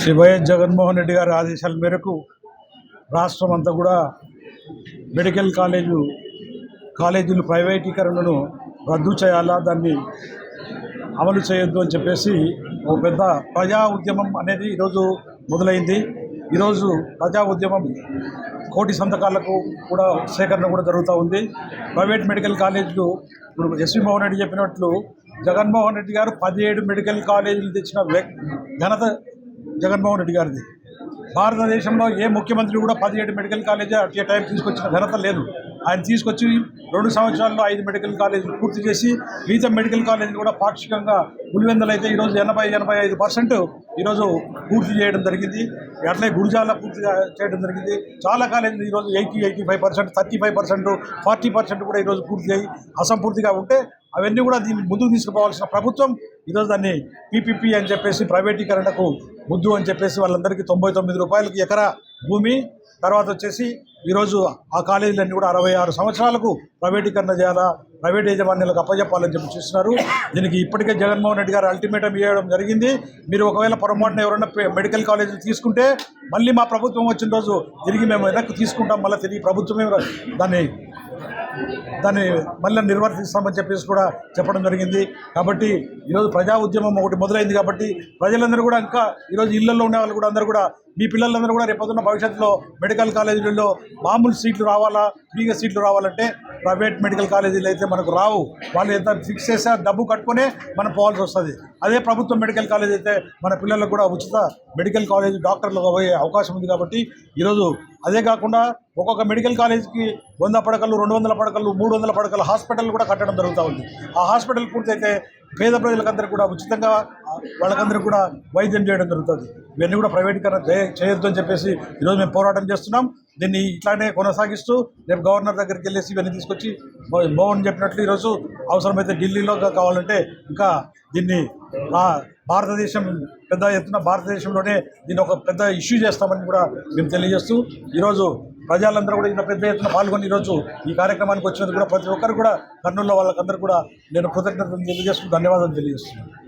Shri YS Jaganmohan Reddy గారి ఆదేశాల మేరకు రాష్ట్రం అంతా కూడా మెడికల్ కాలేజు కాలేజీలు ప్రైవేటీకరణను రద్దు చేయాలా దాన్ని అమలు చేయొద్దు అని చెప్పేసి ఒక పెద్ద ప్రజా ఉద్యమం అనేది ఈరోజు మొదలైంది. ఈరోజు ప్రజా ఉద్యమం కోటి సంతకాలకు కూడా సేకరణ కూడా జరుగుతూ ఉంది. ప్రైవేట్ మెడికల్ కాలేజీలు ఇప్పుడు ఎస్వి మోహన్ రెడ్డి చెప్పినట్లు జగన్మోహన్ రెడ్డి గారు పదిహేడు మెడికల్ కాలేజీలు తెచ్చిన వ్యక్ ఘనత జగన్మోహన్ రెడ్డి గారిది. భారతదేశంలో ఏ ముఖ్యమంత్రి కూడా పదిహేడు medical college at a time తీసుకొచ్చిన ఘనత లేదు. ఆయన తీసుకొచ్చి రెండు సంవత్సరాల్లో ఐదు మెడికల్ కాలేజీలు పూర్తి చేసి మిగతా మెడికల్ కాలేజీలు కూడా పాక్షికంగా పులివెందులు అయితే ఈరోజు ఎనభై ఎనభై ఐదు పర్సెంట్ ఈరోజు పూర్తి చేయడం జరిగింది. అట్లే గురుజాల పూర్తిగా చేయడం జరిగింది. చాలా కాలేజీలు ఈరోజు eighty eighty five percent thirty five percent forty percent కూడా ఈరోజు పూర్తయ్యి అసంపూర్తిగా ఉంటే అవన్నీ కూడా దీన్ని ముందుకు తీసుకుపోవాల్సిన ప్రభుత్వం ఈరోజు దాన్ని పీపీపీ అని చెప్పేసి ప్రైవేటీకరణకు ముద్దు అని చెప్పేసి వాళ్ళందరికీ తొంభై తొమ్మిది రూపాయలకి ఎకరా భూమి. తర్వాత వచ్చేసి ఈరోజు ఆ కాలేజీలన్నీ కూడా అరవై ఆరు సంవత్సరాలకు ప్రైవేటీకరణ చేయాలా? ప్రైవేట్ యాజమాన్యాలకు అప్పచెప్పాలని చెప్పి చూస్తున్నారు. దీనికి ఇప్పటికే జగన్మోహన్ రెడ్డి గారు అల్టిమేటం ఇవ్వడం జరిగింది. మీరు ఒకవేళ పొరపాటున ఎవరైనా మెడికల్ కాలేజీలు తీసుకుంటే మళ్ళీ మా ప్రభుత్వం వచ్చిన రోజు తిరిగి మేము వెనక్కి తీసుకుంటాం. మళ్ళీ తిరిగి ప్రభుత్వమే దాన్ని దాన్ని మళ్ళీ నిర్వర్తిస్తామని చెప్పేసి కూడా చెప్పడం జరిగింది. కాబట్టి ఈరోజు ప్రజా ఉద్యమం ఒకటి మొదలైంది కాబట్టి ప్రజలందరూ కూడా ఇంకా ఈరోజు ఇళ్ళలో ఉన్న వాళ్ళు కూడా అందరూ కూడా మీ పిల్లలందరూ కూడా రేపొద్దున్న భవిష్యత్తులో మెడికల్ కాలేజీలలో మామూలు సీట్లు రావాలా? ఫ్రీగా సీట్లు రావాలంటే ప్రైవేట్ మెడికల్ కాలేజీలు అయితే మనకు రావు. వాళ్ళు ఎంత ఫిక్స్ చేస్తే డబ్బు కట్టుకునే మనం పోవాల్సి వస్తుంది. అదే ప్రభుత్వ మెడికల్ కాలేజ్ అయితే మన పిల్లలకు కూడా ఉచిత మెడికల్ కాలేజ్ డాక్టర్లు పోయే అవకాశం ఉంది కాబట్టి ఈరోజు అదే కాకుండా ఒక్కొక్క మెడికల్ కాలేజ్కి వంద పడకలు రెండు వందల పడకలు మూడు వందల పడకలు హాస్పిటల్ కూడా కట్టడం జరుగుతూ ఉంది. ఆ హాస్పిటల్ పూర్తయితే పేద ప్రజలకందరూ కూడా ఉచితంగా వాళ్ళకందరూ కూడా వైద్యం చేయడం జరుగుతుంది. ఇవన్నీ కూడా ప్రైవేటీకరణ చేయొద్దు అని చెప్పేసి ఈరోజు మేము పోరాటం చేస్తున్నాం. దీన్ని ఇట్లానే కొనసాగిస్తూ రేపు గవర్నర్ దగ్గరికి వెళ్ళేసి ఇవన్నీ తీసుకొచ్చి మోహన్ చెప్పినట్లు ఈరోజు అవసరమైతే ఢిల్లీలో కావాలంటే ఇంకా దీన్ని భారతదేశం పెద్ద ఎత్తున భారతదేశంలోనే దీన్ని ఒక పెద్ద ఇష్యూ చేస్తామని కూడా మేము తెలియజేస్తూ ఈరోజు ప్రజలందరూ కూడా ఇంత పెద్ద ఎత్తున పాల్గొని ఈరోజు ఈ కార్యక్రమానికి వచ్చినందుకు కూడా ప్రతి ఒక్కరు కూడా కర్నూలులో వాళ్ళకందరూ కూడా నేను కృతజ్ఞతలు తెలియజేస్తూ ధన్యవాదాలు తెలియజేస్తున్నాను.